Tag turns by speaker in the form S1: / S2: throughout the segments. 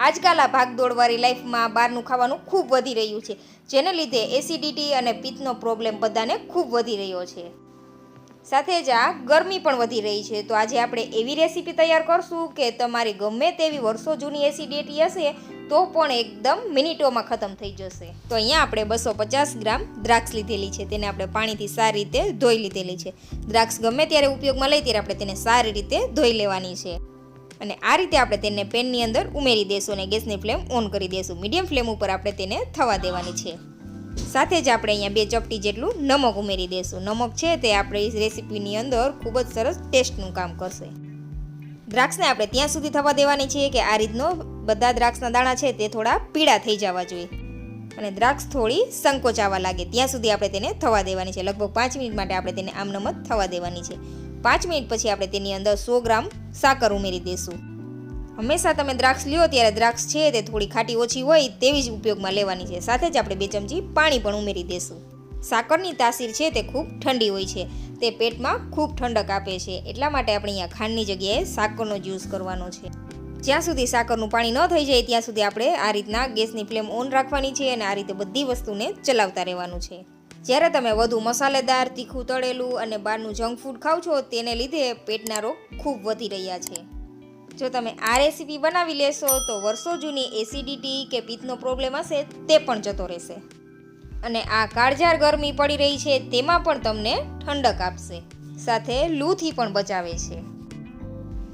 S1: આજકાલ આ ભાગદોડવાળી લાઈફમાં બહારનું ખાવાનું ખૂબ વધી રહ્યું છે, જેને લીધે એસિડિટી અને પિત્તનો પ્રોબ્લેમ બધાને ખૂબ વધી રહ્યો છે. સાથે જ આ ગરમી પણ વધી રહી છે, તો આજે આપણે એવી રેસીપી તૈયાર કરશું કે તમારી ગમે તેવી વર્ષો જૂની એસિડિટી હશે, તો પણ એકદમ મિનિટોમાં ખતમ થઈ જશે. તો અહીંયા આપણે બસો પચાસ ગ્રામ દ્રાક્ષ લીધેલી છે, તેને આપણે પાણીથી સારી રીતે ધોઈ લીધેલી છે. દ્રાક્ષ ગમે ત્યારે ઉપયોગમાં લઈ ત્યારે આપણે તેને સારી રીતે ધોઈ લેવાની છે. અને આ રીતે આપણે તેને પેનની અંદર ઉમેરી દઈશું અને ગેસની ફ્લેમ ઓન કરી દઈશું મીડિયમ ફ્લેમ ઉપર આપણે તેને થવા દેવાની છે. સાથે જ આપણે અહીંયા બે ચપટી જેટલું નમક ઉમેરી દઈશું નમક છે તે આપણી રેસીપીની અંદર ખૂબ જ સરસ ટેસ્ટનું કામ કરશે. દ્રાક્ષને આપણે ત્યાં સુધી થવા દેવાની છે કે આ રીતનો બધા દ્રાક્ષના દાણા છે તે થોડા પીળા થઈ જવા જોઈએ. અને દ્રાક્ષ થોડી સંકોચાવા લાગે. ત્યાં સુધી આપણે તેને થવા દેવાની છે. લગભગ પાંચ મિનિટ માટે આપણે તેને આમ નમત થવા દેવાની છે. પાંચ મિનિટ પછી આપણે તેની અંદર સો ગ્રામ સાકર ઉમેરી દઈશું હંમેશા તમે દ્રાક્ષ લ્યો ત્યારે દ્રાક્ષ છે તે થોડી ખાટી ઓછી હોય તેવી જ ઉપયોગમાં લેવાની છે. સાથે જ આપણે બે ચમચી પાણી પણ ઉમેરી દઈશું સાકરની તાસીર છે તે ખૂબ ઠંડી હોય છે. તે પેટમાં ખૂબ ઠંડક આપે છે. એટલા માટે આપણે અહીંયા ખાંડની જગ્યાએ સાકરનો જ યુઝ કરવાનો છે. જ્યાં સુધી સાકરનું પાણી ન થઈ જાય ત્યાં સુધી આપણે આ રીતના ગેસની ફ્લેમ ઓન રાખવાની છે અને આ રીતે બધી વસ્તુને ચલાવતા રહેવાનું છે. જ્યારે તમે વધુ મસાલેદાર, તીખું તળેલું અને બહારનું જંક ફૂડ ખાવ છો, તેને લીધે પેટના રોગ ખૂબ વધી રહ્યા છે. જો તમે આ રેસીપી બનાવી લેશો, તો વર્ષો જૂની એસિડિટી કે પિત્તનો પ્રોબ્લેમ હશે, તે પણ જતો રહેશે. અને આ કાળઝાર ગરમી પડી રહી છે, તેમાં પણ તમને ઠંડક આપશે. સાથે લૂથી પણ બચાવે છે.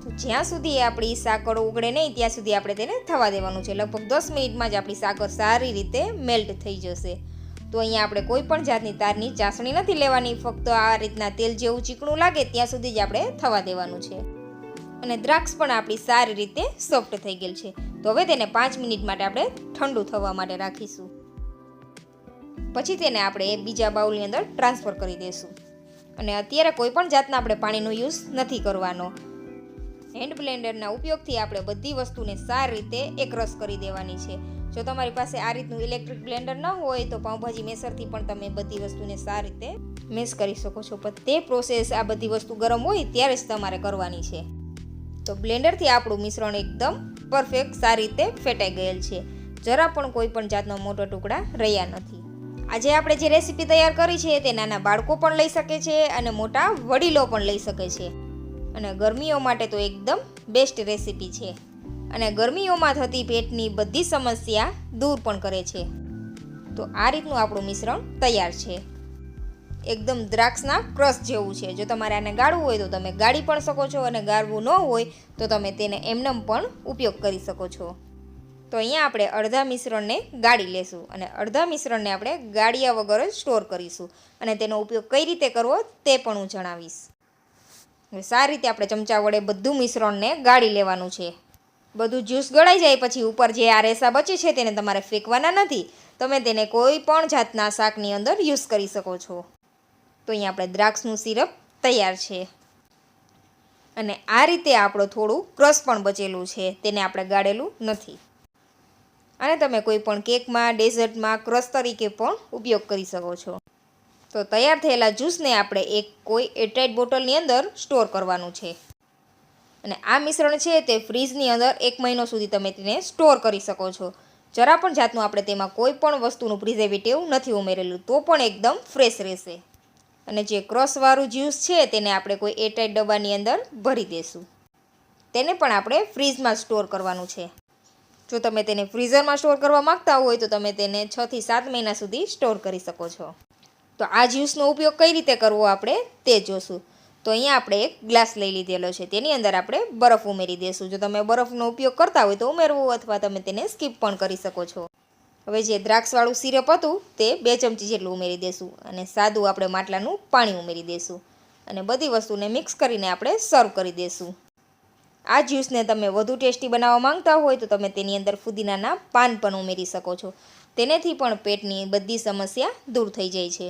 S1: તો જ્યાં સુધી આપણી સાકર ઉગડે નહીં, ત્યાં સુધી આપણે તેને થવા દેવાનું છે. લગભગ દસ મિનિટમાં જ આપણી સાકર સારી રીતે મેલ્ટ થઈ જશે. તો અહીંયા આપણે કોઈ પણ જાતની તારની ચાસણી નથી લેવાની, ફક્ત આ રીતના તેલ જેવું ચીકણું લાગે ત્યાં સુધી જ આપણે થવા દેવાનું છે. અને દ્રાક્ષ પણ આપણી સારી રીતે સોફ્ટ થઈ ગયેલ છે. તો હવે તેને પાંચ મિનિટ માટે આપણે ઠંડુ થવા માટે રાખીશું. પછી તેને આપણે બીજા બાઉલની અંદર ટ્રાન્સફર કરી દઈશું અને અત્યારે કોઈ પણ જાતના આપણે પાણીનો યુઝ નથી કરવાનો. હેન્ડ બ્લેન્ડરના ઉપયોગથી આપણે બધી વસ્તુને સારી રીતે એકરસ કરી દેવાની છે. જો તમારી પાસે આ રીતનું ઇલેક્ટ્રિક બ્લેન્ડર ન હોય તો પાઉંભાજી મેસરથી પણ તમે બધી વસ્તુને સારી રીતે મિક્સ કરી શકો છો. પણ તે પ્રોસેસ આ બધી વસ્તુ ગરમ હોય ત્યારે જ તમારે કરવાની છે. તો બ્લેન્ડરથી આપણું મિશ્રણ એકદમ પરફેક્ટ સારી રીતે ફેટાઈ ગયેલ છે. જરા પણ કોઈ પણ જાતનો મોટો ટુકડા રહ્યા નથી. આજે આપણે જે રેસીપી તૈયાર કરી છે તે નાના બાળકો પણ લઈ શકે છે અને મોટા વડીલો પણ લઈ શકે છે. અને ગરમીઓ માટે તો એકદમ બેસ્ટ રેસીપી છે. અને ગરમીઓમાં થતી પેટની બધી સમસ્યા દૂર પણ કરે છે. તો આ રીતનું આપણું મિશ્રણ તૈયાર છે. એકદમ દ્રાક્ષના ક્રશ જેવું છે. જો તમારે આને ગાળવું હોય તો તમે ગાળી પણ શકો છો અને ગાળવું ન હોય તો તમે તેને એમનેમ પણ ઉપયોગ કરી શકો છો. તો અહીંયા આપણે અડધા મિશ્રણને ગાળી લેશું અને અડધા મિશ્રણને આપણે ગાળિયા વગર જ સ્ટોર કરીશું અને તેનો ઉપયોગ કઈ રીતે કરવો તે પણ હું જણાવીશ. સારી રીતે આપણે ચમચા વડે બધું મિશ્રણને ગાળી લેવાનું છે. બધું જ્યુસ ગળાઈ જાય પછી ઉપર જે આ રેસા બચે છે તેને તમારે ફેંકવાના નથી. તમે તેને કોઈ પણ જાતના શાકની અંદર યુઝ કરી શકો છો. તો અહીંયા આપણે દ્રાક્ષનું સિરપ તૈયાર છે. અને આ રીતે આપણો થોડું ક્રશ પણ બચેલું છે. તેને આપણે ગાળેલું નથી. અને તમે કોઈ પણ કેકમાં, ડેઝર્ટમાં ક્રશ તરીકે પણ ઉપયોગ કરી શકો છો. તો તૈયાર થયેલા જ્યુસને આપણે એક કોઈ એરટાઇટ બોટલની અંદર સ્ટોર કરવાનું છે. અને આ મિશ્રણ છે તે ફ્રીજની અંદર એક મહિનો સુધી તમે તેને સ્ટોર કરી શકો છો. જરા પણ જાતનું આપણે તેમાં કોઈ પણ વસ્તુનું પ્રિઝર્વેટિવ નથી ઉમેરેલું, તો પણ એકદમ ફ્રેશ રહેશે. અને જે ક્રશવાળું જ્યુસ છે તેને આપણે કોઈ એરટાઈટ ડબ્બાની અંદર ભરી દઈશું તેને પણ આપણે ફ્રીજમાં સ્ટોર કરવાનું છે. જો તમે તેને ફ્રીઝરમાં સ્ટોર કરવા માંગતા હોય તો તમે તેને છથી સાત મહિના સુધી સ્ટોર કરી શકો છો. તો આ જ્યુસનો ઉપયોગ કઈ રીતે કરવો આપણે તે જોશું. તો અહીંયા આપણે એક ગ્લાસ લઈ લીધેલો છે. તેની અંદર આપણે બરફ ઉમેરી દઈશું જો તમે બરફનો ઉપયોગ કરતા હોય તો ઉમેરવું અથવા તમે તેને સ્કીપ પણ કરી શકો છો. હવે જે દ્રાક્ષવાળું સિરપ હતું તે બે ચમચી જેટલું ઉમેરી દઈશું અને સાદું આપણે માટલાનું પાણી ઉમેરી દઈશું અને બધી વસ્તુને મિક્સ કરીને આપણે સર્વ કરી દઈશું આ જ્યુસને તમે વધુ ટેસ્ટી બનાવવા માંગતા હોય તો તમે તેની અંદર ફુદીનાના પાન પણ ઉમેરી શકો છો. તેનેથી પણ પેટની બધી સમસ્યા દૂર થઈ જાય છે.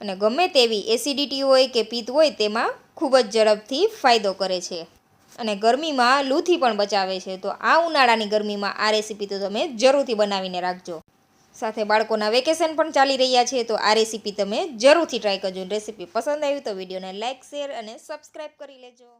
S1: અને ગમે તેવી એસિડિટી હોય કે પિત્ત હોય તેમાં ખૂબ જ ઝડપથી ફાયદો કરે છે. અને ગરમીમાં લૂથી પણ બચાવે છે. તો આ ઉનાળાની ગરમીમાં આ રેસીપી તો તમે જરૂરથી બનાવીને રાખજો. સાથે બાળકોના વેકેશન પણ ચાલી રહ્યા છે. તો આ રેસીપી તમે જરૂરથી ટ્રાય કરજો. રેસીપી પસંદ આવી તો વિડીયોને લાઇક શેર અને સબસ્ક્રાઈબ કરી લેજો.